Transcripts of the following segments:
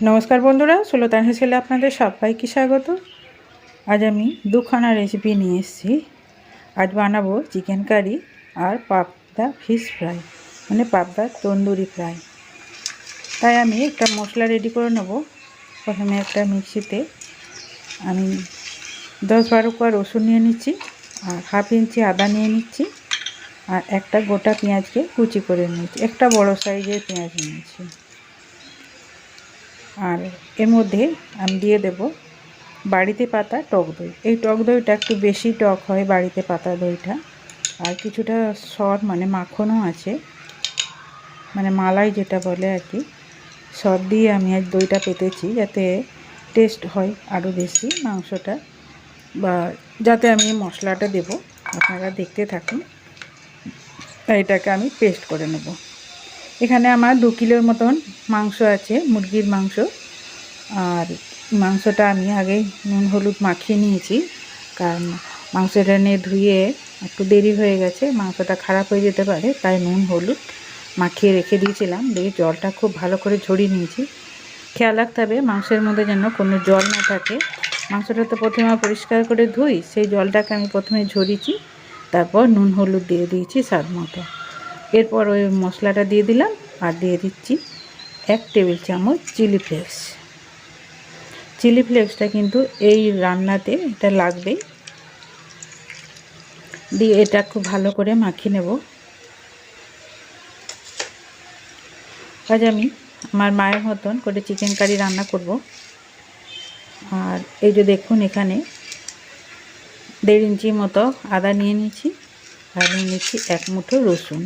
নমস্কার বন্ধুরা, সুলতান হেসেলে আপনাদের সবাইকে স্বাগত। আজ আমি দুখানা রেসিপি নিয়ে এসেছি। আজ বানাবো চিকেন কারি আর পাবদা ফিশ ফ্রাই মানে পাবদা তন্দুরি ফ্রাই তাই আমি একটা মশলা রেডি করে নেব। প্রথমে একটা মিক্সিতে আমি দশ বারো কোয়া রসুন নিয়ে নিচ্ছি আর হাফ ইঞ্চি আদা নিয়ে নিচ্ছি আর একটা গোটা পেঁয়াজকে কুচি করে নিয়েছি। একটা বড় সাইজের পেঁয়াজ নিয়েছি। আর এর মধ্যে আমি দিয়ে দেব বাড়িতে পাতা টক দই। এই টক দইটা একটু বেশি টক হয় বাড়িতে পাতা দইটা। আর কিছুটা সর মানে মাখনও আছে। মানে মালাই যেটা বলে আর কি, সর দিয়ে আমি আজ দইটা পেতেছি যাতে টেস্ট হয় আরও বেশি মাংসটা। বা যাতে আমি মশলাটা দেব, আপনারা দেখতে থাকুন। এটাকে আমি পেস্ট করে নেব। এখানে আমার দু কিলোর মতন মাংস আছে, মুরগির মাংস। আর মাংসটা আমি আগে নুন, হলুদ মাখিয়ে নিয়েছি, কারণ মাংসটা নিয়ে ধুয়ে একটু দেরি হয়ে গেছে, মাংসটা খারাপ হয়ে যেতে পারে, তাই নুন, হলুদ মাখিয়ে রেখে দিয়েছিলাম। দিয়ে জলটা খুব ভালো করে ঝরিয়ে নিয়েছি। খেয়াল রাখতে হবে, মাংসের মধ্যে যেন কোনো জল না থাকে। মাংসটা তো প্রথমে পরিষ্কার করে ধুই, সেই জলটাকে আমি প্রথমে ঝরিয়েছি, তারপর নুন, হলুদ দিয়ে দিয়েছি স্বাদ মতো। এরপর ওই মশলাটা দিয়ে দিলাম আর দিয়ে দিচ্ছি এক টেবিল চামচ চিলি ফ্লেক্স। চিলি ফ্লেক্সটা কিন্তু এই রান্নাতে এটা লাগবেই। দিয়ে এটা খুব ভালো করে মাখিয়ে নেব। আজ আমি আমার মায়ের মতন করে চিকেন কারি রান্না করব। আর এই যে দেখুন এখানে দেড় ইঞ্চি মতো আদা নিয়ে নিয়েছি আর নিয়ে নিচ্ছি এক মুঠো রসুন।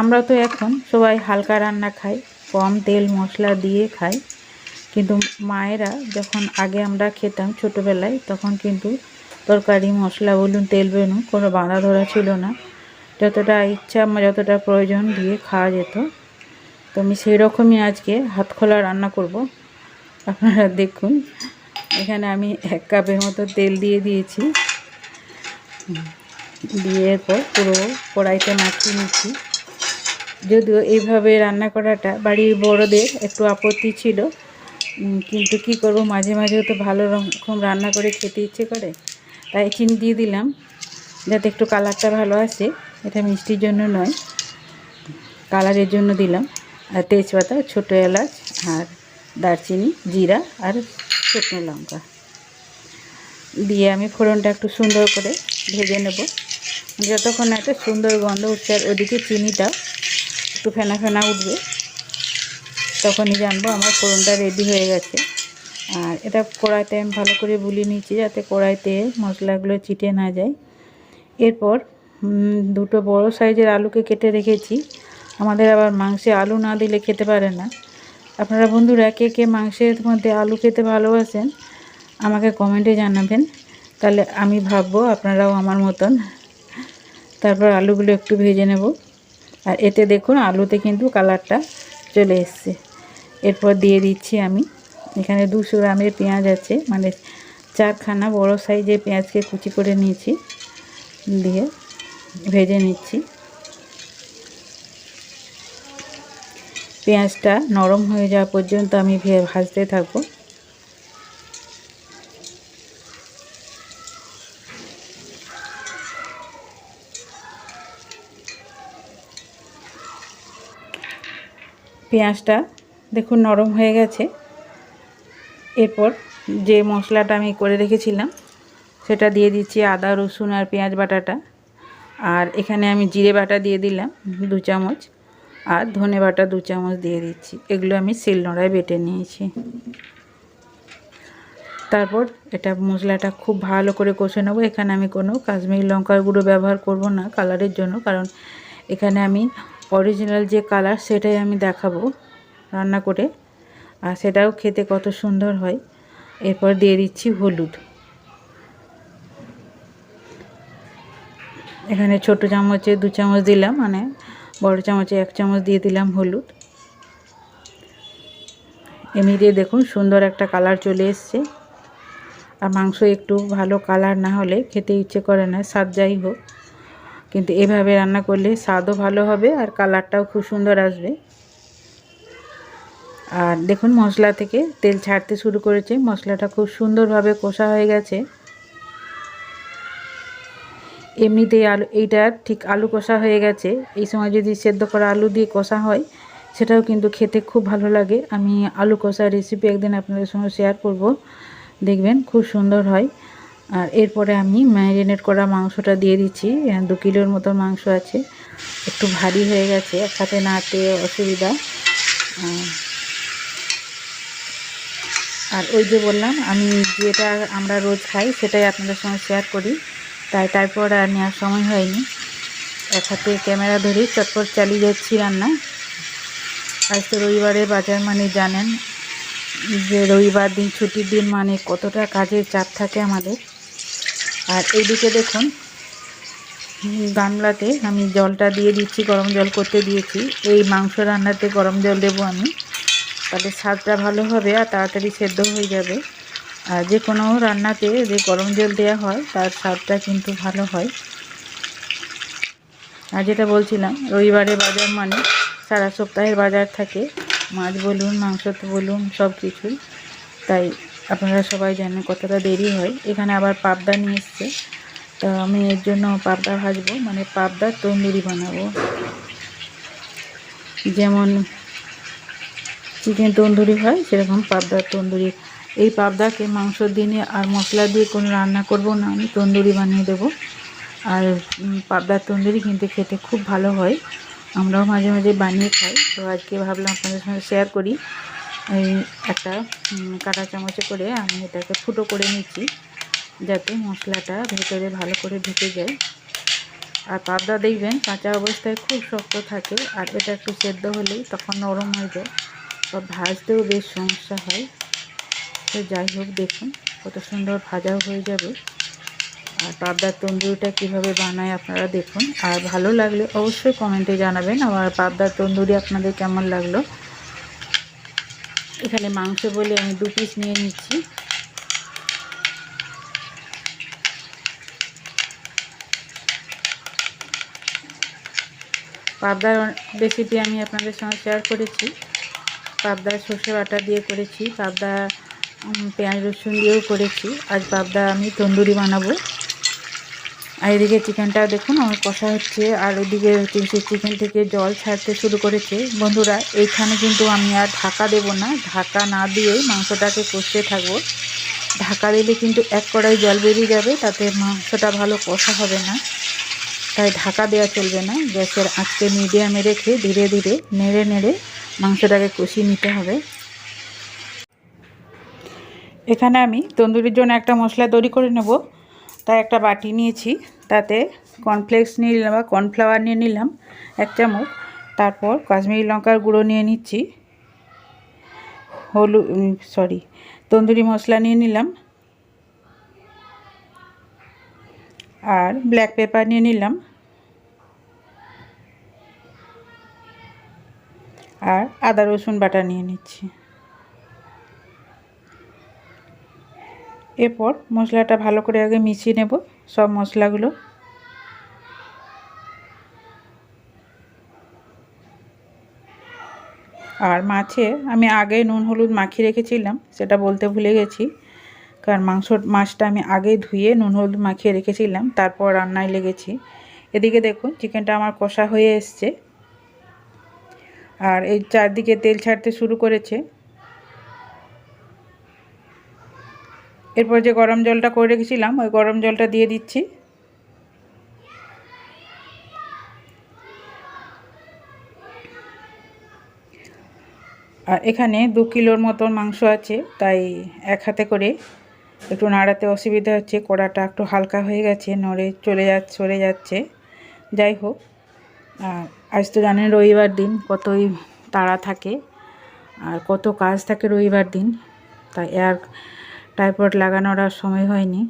আমরা তো এখন সবাই হালকা রান্না খাই, কম তেল মশলা দিয়ে খাই। কিন্তু মায়েরা যখন আগে আমরা খেতাম ছোটোবেলায়, তখন কিন্তু তরকারি, মশলা, বলুন, তেল বেলুন কোনো বাঁধা ধরা ছিল না। যতটা ইচ্ছা, যতটা প্রয়োজন দিয়ে খাওয়া যেত। তো আমি সেই রকমই আজকে হাত খোলা রান্না করব। আপনারা দেখুন, এখানে আমি এক কাপের মতো তেল দিয়ে দিয়েছি। দিয়ে এরপর পুরো কড়াইতে মাখিয়ে নিচ্ছি। যদিও এইভাবে রান্না করাটা বাড়ির বড়দের একটু আপত্তি ছিল কিন্তু কি করব, মাঝে মাঝে তো ভালো রকম রান্না করে খেতে ইচ্ছে করে, তাই চিনি দিয়ে দিলাম, যাতে একটু কালারটা ভালো আসে, এটা মিষ্টির জন্য নয়, কালারের জন্য দিলাম, আর তেজপাতা, ছোটো এলাচ, আর দারচিনি, জিরা, আর শুকনো লঙ্কা। দিয়ে আমি ফোড়নটা একটু সুন্দর করে ভেজে নেব, যতক্ষণ একটা সুন্দর গন্ধ উঠছে, আর ওদিকে চিনিটা একটু ফেনা ফেনা উঠবে, তখনই জানব আমার ফোড়নটা রেডি হয়ে গেছে। আর এটা কড়াইতে আমি ভালো করে বুলিয়ে নিচ্ছি যাতে কড়াইতে মশলাগুলো চিটে না যায়। এরপর দুটো বড় সাইজের আলুকে কেটে রেখেছি। আমাদের আবার মাংসে আলু না দিলে খেতে পারে না। আপনারা বন্ধুরা কে কে মাংসের মধ্যে আলু খেতে ভালোবাসেন, আমাকে কমেন্টে জানাবেন। তাহলে আমি ভাববো আপনারাও আমার মতন। তারপর আলুগুলো একটু ভেজে নেব। আর এতে দেখুন আলুতে কিন্তু কালারটা চলে এসছে। এরপর দিয়ে দিচ্ছি আমি। এখানে দুশো গ্রামের পেঁয়াজ আছে। মানে চারখানা বড় সাইজের পেঁয়াজকে কুচি করে নিয়েছি। দিয়ে ভেজে নিচ্ছি। পেঁয়াজটা নরম হয়ে যাওয়া পর্যন্ত আমি ভাজতে থাকব। পেঁয়াজটা দেখুন নরম হয়ে গেছে। এরপর যে মশলাটা আমি করে রেখেছিলাম, সেটা দিয়ে দিচ্ছি আদা, রসুন আর পেঁয়াজ বাটাটা। আর এখানে আমি জিরে বাটা দিয়ে দিলাম দু চামচ, আর ধনে বাটা দু চামচ দিয়ে দিচ্ছি। এগুলো আমি শিলনোড়ায় বেটে নিয়েছি। তারপর এটা মশলাটা খুব ভালো করে কষে নেব। এখানে আমি কোনো কাশ্মীরি লঙ্কার গুঁড়ো ব্যবহার করব না কালারের জন্য, কারণ এখানে আমি অরিজিনাল যে কালার সেটাই আমি দেখাবো রান্না করে। আর সেটাও খেতে কত সুন্দর হয়। এরপর দিয়ে দিচ্ছি হলুদ। এখানে ছোট চামচে দু চামচ দিলাম মানে বড় চামচে এক চামচ দিয়ে দিলাম হলুদ। এমনিতে দেখুন সুন্দর একটা কালার চলে এসছে। আর মাংস একটু ভালো কালার না হলে খেতে ইচ্ছে করে না, স্বাদ যাই হোক। কিন্তু এভাবে রান্না করলে স্বাদও ভালো হবে আর কালারটাও খুব সুন্দর আসবে। আর দেখুন মশলা থেকে তেল ছাড়তে শুরু করেছে। মশলাটা খুব সুন্দরভাবে কষা হয়ে গেছে। এমনিতেই আলু, এইটা ঠিক আলু কষা হয়ে গেছে। এই সময় যদি সেদ্ধ করা আলু দিয়ে কষা হয়, সেটাও কিন্তু খেতে খুব ভালো লাগে। আমি আলু কষা রেসিপি একদিন আপনাদের সঙ্গে শেয়ার করব। দেখবেন খুব সুন্দর হয়। আর এরপরে আমি ম্যারিনেট করা মাংসটা দিয়ে দিচ্ছি। দু কিলোর মতো মাংস আছে। একটু ভারী হয়ে গেছে, একসাথে নাড়তে অসুবিধা। আর ওই যে বললাম, আমি যেটা আমরা রোজ খাই, সেটাই আপনাদের সঙ্গে শেয়ার করি। তাই, তারপর আর নেওয়ার সময় হয়নি। এক হাতে ক্যামেরা ধরে চটপট চালিয়ে যাচ্ছি রান্না। আজ তো রবিবারে বাজার মানে জানেন যে রবিবার দিন, ছুটির দিন মানে কতটা কাজের চাপ থাকে আমাদের। আর এইদিকে দেখুন, গামলাতে আমি জলটা দিয়ে দিচ্ছি, গরম জল করতে দিয়েছি। এই মাংস রান্নাতে গরম জল দেবো আমি। তাহলে স্বাদটা ভালো হবে আর তাড়াতাড়ি সেদ্ধ হয়ে যাবে। আর যে কোনো রান্নাতে যে গরম জল দেওয়া হয়, তার স্বাদটা কিন্তু ভালো হয়। আর যেটা বলছিলাম, রবিবারে বাজার মানে সারা সপ্তাহের বাজার থাকে। মাছ বলুন, মাংস তো বলুন সব কিছুই তাই আপনারা সবাই জানেন কতটা দেরি হয়। এখানে আবার পাবদা নিয়ে এসছে। তো আমি এর জন্য পাবদা ভাজবো। মানে পাবদার তন্দুরি বানাবো। যেমন চিকেন তন্দুরি হয়, সেরকম পাবদার তন্দুরি। এই পাবদাকে মাংস দিয়ে আর মশলা দিয়ে কোনো রান্না করব না। আমি তন্দুরি বানিয়ে দেব। আর পাবদার তন্দুরি কিন্তু খেতে খুব ভালো হয়। আমরাও মাঝে মাঝে বানিয়ে খাই। তো আজকে ভাবলাম আপনাদের সঙ্গে শেয়ার করি। এই একটা কাটা চামচে করে আমি এটাকে ফুটো করে নিচ্ছি, যাতে মশলাটা ভেতরে ভালো করে ঢুকে যায়। আর পাবদা দেখবেন, কাঁচা অবস্থায় খুব শক্ত থাকে, আর এটা একটু সেদ্ধ হলেই তখন নরম হয়ে যায়। বা ভাজতেও বেশ সমস্যা হয়। তো যাই হোক, দেখুন কত সুন্দর ভাজাও হয়ে যাবে। আর পাবদার তন্দুরিটা কীভাবে বানায় আপনারা দেখুন। আর ভালো লাগলে অবশ্যই কমেন্টে জানাবেন, আমার পাবদার তন্দুরি আপনাদের কেমন লাগল। এখানে মাংস বলে আমি দু পিস নিয়ে নিচ্ছি। পাবদার রেসিপি আমি আপনাদের সঙ্গে শেয়ার করেছি। পাবদা সর্ষে বাটা দিয়ে করেছি, পাবদা পেঁয়াজ রসুন দিয়েও করেছি আজ পাবদা আমি তন্দুরি বানাবো। আর এদিকে চিকেনটা দেখুন, আমার কষা হচ্ছে। আর ওদিকে হচ্ছে চিকেন থেকে জল ছাড়তে শুরু করেছে। বন্ধুরা, এইখানে কিন্তু আমি আর ঢাকা দেব না। ঢাকা না দিয়ে মাংসটাকে কষতে থাকব। ঢাকা দিলে কিন্তু এক কড়াই জল বেরিয়ে যাবে, তাতে মাংসটা ভালো কষা হবে না। তাই ঢাকা দেওয়া চলবে না। গ্যাসের আঁচকে মিডিয়ামে রেখে ধীরে ধীরে নেড়ে নেড়ে মাংসটাকে কষিয়ে নিতে হবে। এখানে আমি তন্দুরির জন্য একটা মশলা তৈরি করে নেব। তাই একটা বাটি নিয়েছি, তাতে কর্নফ্লেক্স নিয়ে নিলাম বা কর্নফ্লাওয়ার নিয়ে নিলাম, এক চামচ। তারপর কাশ্মীরি লঙ্কার গুঁড়ো নিয়ে নিচ্ছি, হলু সরি তন্দুরি মশলা নিয়ে নিলাম। আর ব্ল্যাক পেপার নিয়ে নিলাম। আর আদা রসুন বাটা নিয়ে নিচ্ছি। এরপর মশলাটা ভালো করে আগে মিশিয়ে নেব সব মশলাগুলো। আর মাছে আমি আগে নুন, হলুদ মাখিয়ে রেখেছিলাম, সেটা বলতে ভুলে গেছি। কারণ মাংস, মাছটা আমি আগে ধুয়ে নুন, হলুদ মাখিয়ে রেখেছিলাম, তারপর রান্নায় লেগেছি। এদিকে দেখুন, চিকেনটা আমার কষা হয়ে এসছে। আর এই চারদিকে তেল ছাড়তে শুরু করেছে। এরপর যে গরম জলটা করে রেখেছিলাম, ওই গরম জলটা দিয়ে দিচ্ছি। আর এখানে দু কিলোর মতন মাংস আছে, তাই এক হাতে করে একটু নাড়াতে অসুবিধা হচ্ছে, কড়াটা একটু হালকা হয়ে গেছে, নড়ে চলে যাচ্ছে সরে যাচ্ছে। যাই হোক আর আজ তো জানেন রবিবার দিন, কতই তাড়া থাকে, আর কত কাজ থাকে রবিবার দিন, তাই এয়ার টাইপড লাগানোর আর সময় হয়নি।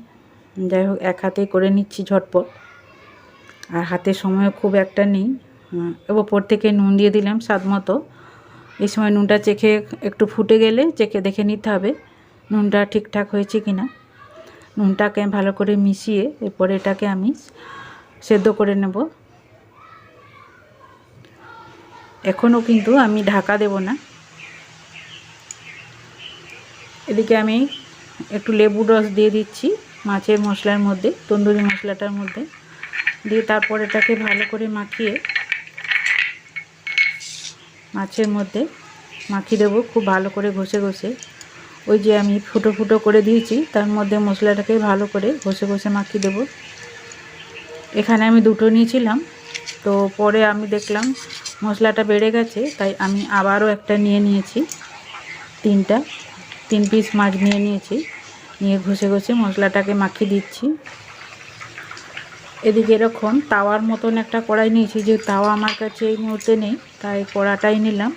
যাই হোক, এক হাতেই করে নিচ্ছি ঝটপট। আর হাতে সময় খুব একটা নেই। ওপর থেকে নুন দিয়ে দিলাম স্বাদ মতো। এই সময় নুনটা চেখে একটু ফুটে গেলে চেখে দেখে নিতে হবে নুনটা ঠিকঠাক হয়েছে কি না নুনটাকে ভালো করে মিশিয়ে এরপর এটাকে আমি সেদ্ধ করে নেব। এখনও কিন্তু আমি ঢাকা দেব না। এদিকে আমি একটু লেবু রস দিয়ে দিচ্ছি মাছের মশলার মধ্যে, তন্দুরি মশলাটার মধ্যে। দিয়ে তারপর এটাকে ভালো করে মাখিয়ে মাছের মধ্যে মাখিয়ে দেবো, খুব ভালো করে ঘষে ঘষে। ওই যে আমি ফুটো ফুটো করে দিয়েছি, তার মধ্যে মশলাটাকে ভালো করে ঘষে ঘষে মাখিয়ে দেবো। এখানে আমি দুটো নিয়েছিলাম, তো পরে আমি দেখলাম মশলাটা বেড়ে গেছে, তাই আমি আবারও একটা নিয়ে নিয়েছি, তিনটা। তিন পিস মাছ নিয়ে নিয়েছি। নিয়ে ঘষে ঘষে মশলাটাকে মাখিয়ে দিচ্ছি। এদিকে এরকম তাওয়ার মতন একটা কড়াই নিয়েছি, যে তাওয়া আমার কাছে এই মুহূর্তে নেই, তাই কড়াটাই নিলাম।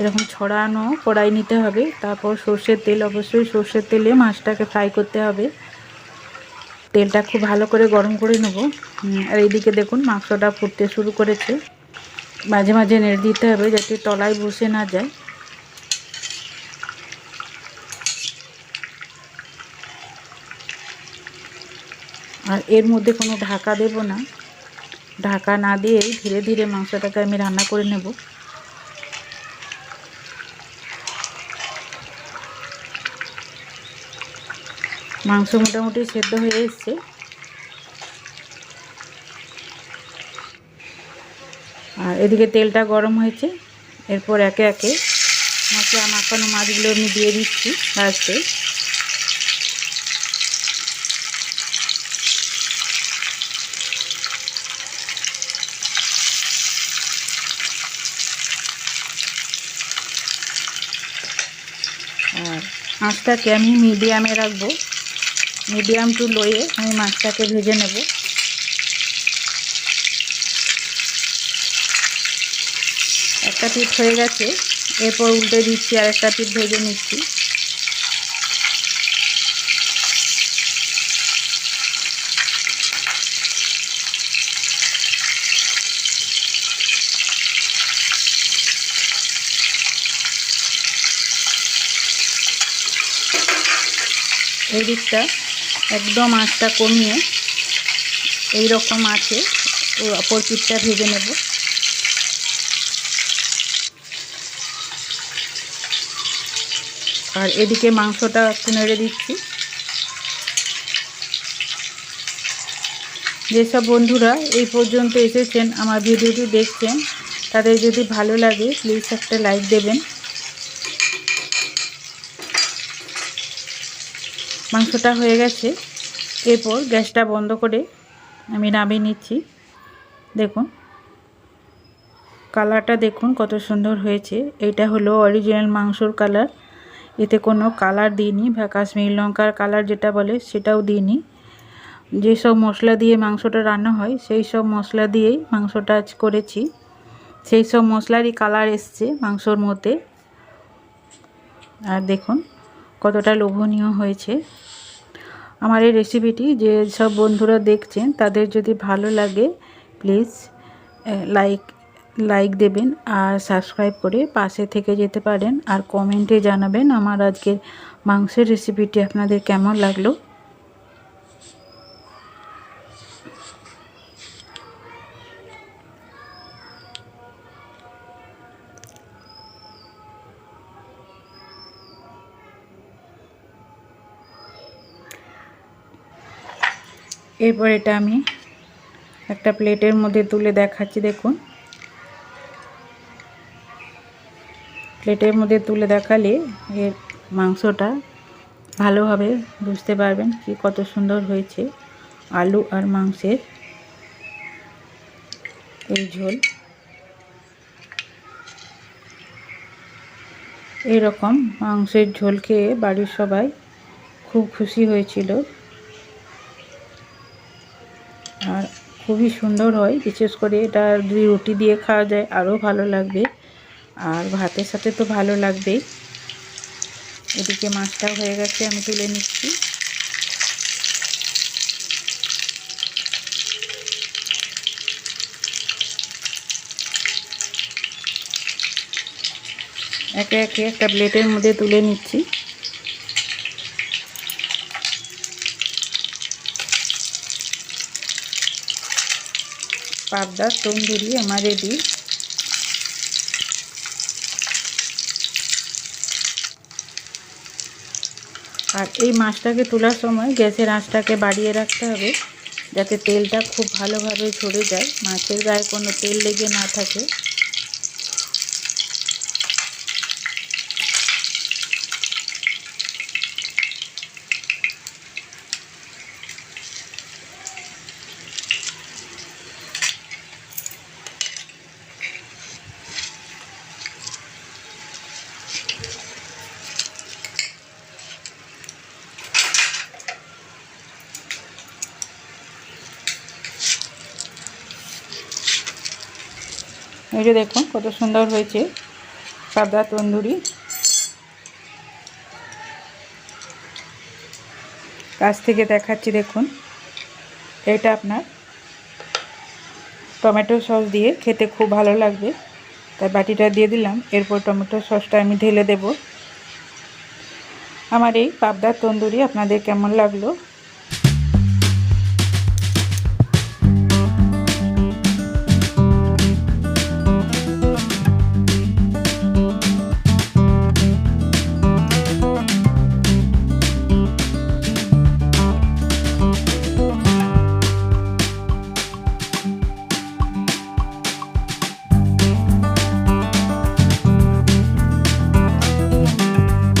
এরকম ছড়ানো কড়াই নিতে হবে, তারপর সর্ষের তেল, অবশ্যই সর্ষের তেলে মাছটাকে ফ্রাই করতে হবে। তেলটা খুব ভালো করে গরম করে নেব। আর এইদিকে দেখুন মাংসটা ফুটতে শুরু করেছে। মাঝে মাঝে নেড়ে দিতে হবে, যাতে তলায় বসে না যায়। আর এর মধ্যে কোনো ঢাকা দেব না। ঢাকা না দিয়েই ধীরে ধীরে মাংসটাকে আমি রান্না করে নেব। মাংস মোটামুটি সেদ্ধ হয়ে এসছে। আর এদিকে তেলটা গরম হয়েছে। এরপর একে একে মশলা মাখানো মাছগুলো আমি দিয়ে দিচ্ছি ভাজতে আর মাছটাকে আমি মিডিয়ামে রাখব। মিডিয়াম টু লোয়ে আমি মাছটাকে ভেজে নেব। একটা পিঠ হয়ে গেছে, এরপর উল্টে দিচ্ছি আর একটা পিঠ ভেজে নিচ্ছি। দিকটা একদম আঁচটা কমিয়ে এই রকম আছে অপর পিঠটা ভেজে নেব। আর এদিকে মাংসটা একটু নেড়ে দিচ্ছি। যেসব বন্ধুরা এই পর্যন্ত এসেছেন, আমার ভিডিওটি দেখছেন, তাদের যদি ভালো লাগে প্লিজ একটা লাইক দেবেন। মাংসটা হয়ে গেছে। এরপর গ্যাসটা বন্ধ করে আমি নামিয়ে নিচ্ছি। দেখুন, কালারটা দেখুন কত সুন্দর হয়েছে। এটা হলো অরিজিনাল মাংসর কালার। এতে কোনো কালার দিইনি, বা কাশ্মীর লঙ্কার কালার যেটা বলে সেটাও দিইনি। যেসব মশলা দিয়ে মাংসটা রান্না হয়, সেই সব মশলা দিয়েই মাংসটা আজ করেছি। সেই সব মশলারই কালার এসছে মাংসর মধ্যে। আর দেখুন কতটা লোভনীয় হয়েছে। আমার এই রেসিপিটি যে সব বন্ধুরা দেখছেন, তাদের যদি ভালো লাগে প্লিজ লাইক লাইক দেবেন আর সাবস্ক্রাইব করে পাশে থেকে যেতে পারেন। আর কমেন্টে জানাবেন আমার আজকের মাংসের রেসিপিটি আপনাদের কেমন লাগল। এরপর এটা আমি একটা প্লেটের মধ্যে তুলে দেখাচ্ছি, দেখুন। প্লেটের মধ্যে তুলে দেখালে এর মাংসটা ভালোভাবে বুঝতে পারবেন কি কত সুন্দর হয়েছে আলু আর মাংসের এই ঝোল। এরকম মাংসের ঝোল খেয়ে বাড়ির সবাই খুব খুশি হয়েছিল আর খুবই সুন্দর হয়। বিশেষ করে এটা যদি রুটি দিয়ে খাওয়া যায়, আরও ভালো লাগবে। আর ভাতের সাথে তো ভালো লাগবেই। এদিকে মাছটা হয়ে গেছে, আমি তুলে নিচ্ছি। একে একে একটা প্লেটের মধ্যে তুলে নিচ্ছি। পাবদার তন্দুরি আমার রেডি আর এই মাছটাকে তোলার সময় গ্যাসের আঁচটাকে বাড়িয়ে রাখতে হবে, যাতে তেলটা খুব ভালোভাবে ঝরে যায়। মাছের গায়ে কোনো তেল লেগে না থাকে। এই যে দেখুন, কত সুন্দর হয়েছে। সাদা তন্দুরি। কাছ থেকে দেখাচ্ছি, দেখুন। এটা আপনার টমেটো সস দিয়ে খেতে খুব ভালো লাগবে। তাই বাটিটা দিয়ে দিলাম। এরপর টমেটো সসটা আমি ঢেলে দেব। আমার এই পাবদার তন্দুরি আপনাদের কেমন লাগল?